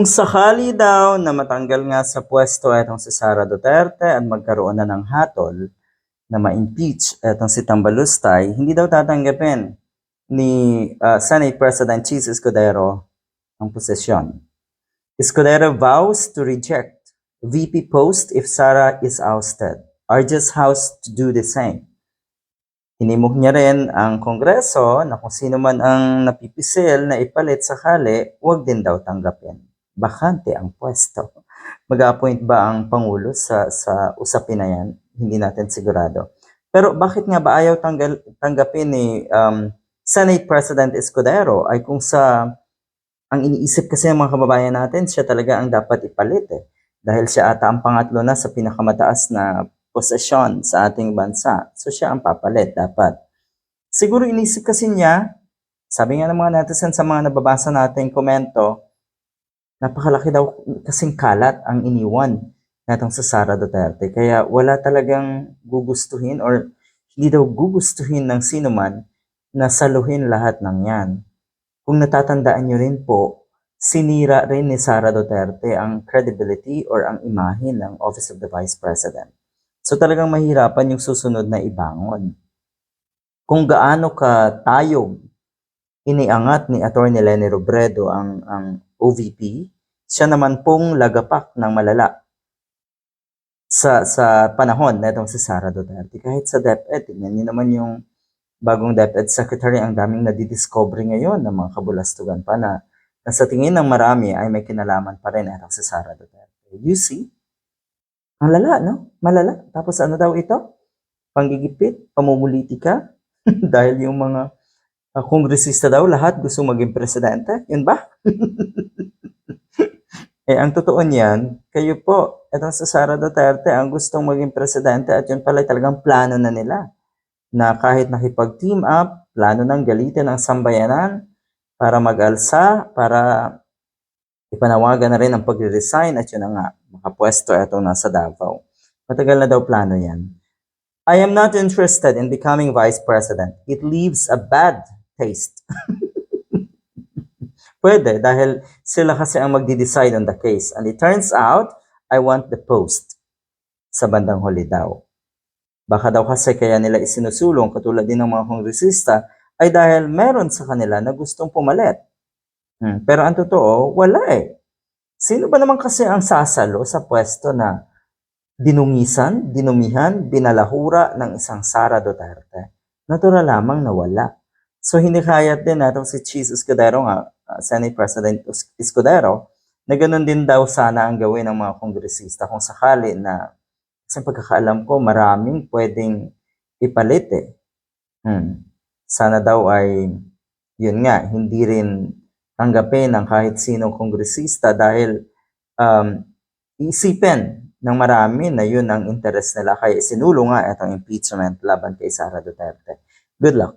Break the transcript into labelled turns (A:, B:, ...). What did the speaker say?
A: Kung sakali daw na matanggal nga sa pwesto itong si Sara Duterte at magkaroon na ng hatol na ma-impeach itong si Tambalustay, hindi daw tatanggapin ni ah, Senate President Cheese Escudero ang posisyon. Escudero vows to reject VP post if Sara is ousted. Urges House to do the same. Hinimok niya rin ang Kongreso na kung sino man ang napipisil na ipalit sakali, huwag din daw tanggapin. Bakante ang pwesto. Mag-appoint ba ang Pangulo sa, sa usapin na yan? Hindi natin sigurado. Pero bakit nga ba ayaw tanggal, tanggapin ni um, Senate President Escudero ay kung sa ang iniisip kasi ng mga kababayan natin, siya talaga ang dapat ipalit eh. Dahil siya ata ang pangatlo na sa pinakamataas na posisyon sa ating bansa. So siya ang papalit dapat. Siguro inisip kasi niya, sabi nga ng mga netizen sa mga nababasa nating komento, napakalaki daw kasing kalat ang iniwan natong sa Sara Duterte. Kaya wala talagang gugustuhin or hindi daw gugustuhin ng sino man na saluhin lahat ng yan. Kung natatandaan nyo rin po, sinira rin ni Sara Duterte ang credibility or ang imahe ng Office of the Vice President. So talagang mahirapan yung susunod na ibangon. Kung gaano ka tayog iniangat ni Atty. Lenny Robredo ang, ang OVP, siya naman pong lagapak ng malala sa sa panahon na itong si Sara Duterte. Kahit sa DepEd, tingnan niyo naman yung bagong DepEd Secretary, ang daming nadidiscover ngayon ng mga kabulastugan pa na, na sa tingin ng marami ay may kinalaman pa rin itong si Sara Duterte. You see? Ang lala, no? Malala. Tapos ano daw ito? Panggigipit, pamumulitika, dahil yung mga kongresista daw, lahat gusto maging presidente. Yun ba? eh, ang totoo niyan, kayo po, itong sa Sara Duterte, ang gustong maging presidente at yun pala talagang plano na nila. Na kahit nakipag-team up, plano ng galitin ng sambayanan para mag-alsa, para ipanawagan na rin ang pagre-resign at yun nga, makapwesto itong nasa Davao. Matagal na daw plano yan. I am not interested in becoming vice president. It leaves a bad taste. Pwede, dahil sila kasi ang magdi-decide on the case. And it turns out, I want the post sa bandang huli daw. Baka daw kasi kaya nila isinusulong katulad din ng mga kongresista ay dahil meron sa kanila na gustong pumalit. Hmm, Pero ang totoo, wala eh. Sino ba naman kasi ang sasalo sa pwesto na dinungisan, dinumihan, binalahura ng isang Sara Duterte? Natural lamang na wala. So hindi kaya din natong si Cheese Escudero nga, uh, Senate President Escudero, na ganun din daw sana ang gawin ng mga kongresista kung sakali na, kasi pagkakaalam ko, maraming pwedeng ipalit eh. Hmm. Sana daw ay, yun nga, hindi rin tanggapin ng kahit sinong kongresista dahil um, isipin ng marami na yun ang interest nila. Kaya sinulo nga itong impeachment laban kay Sara Duterte. Good luck.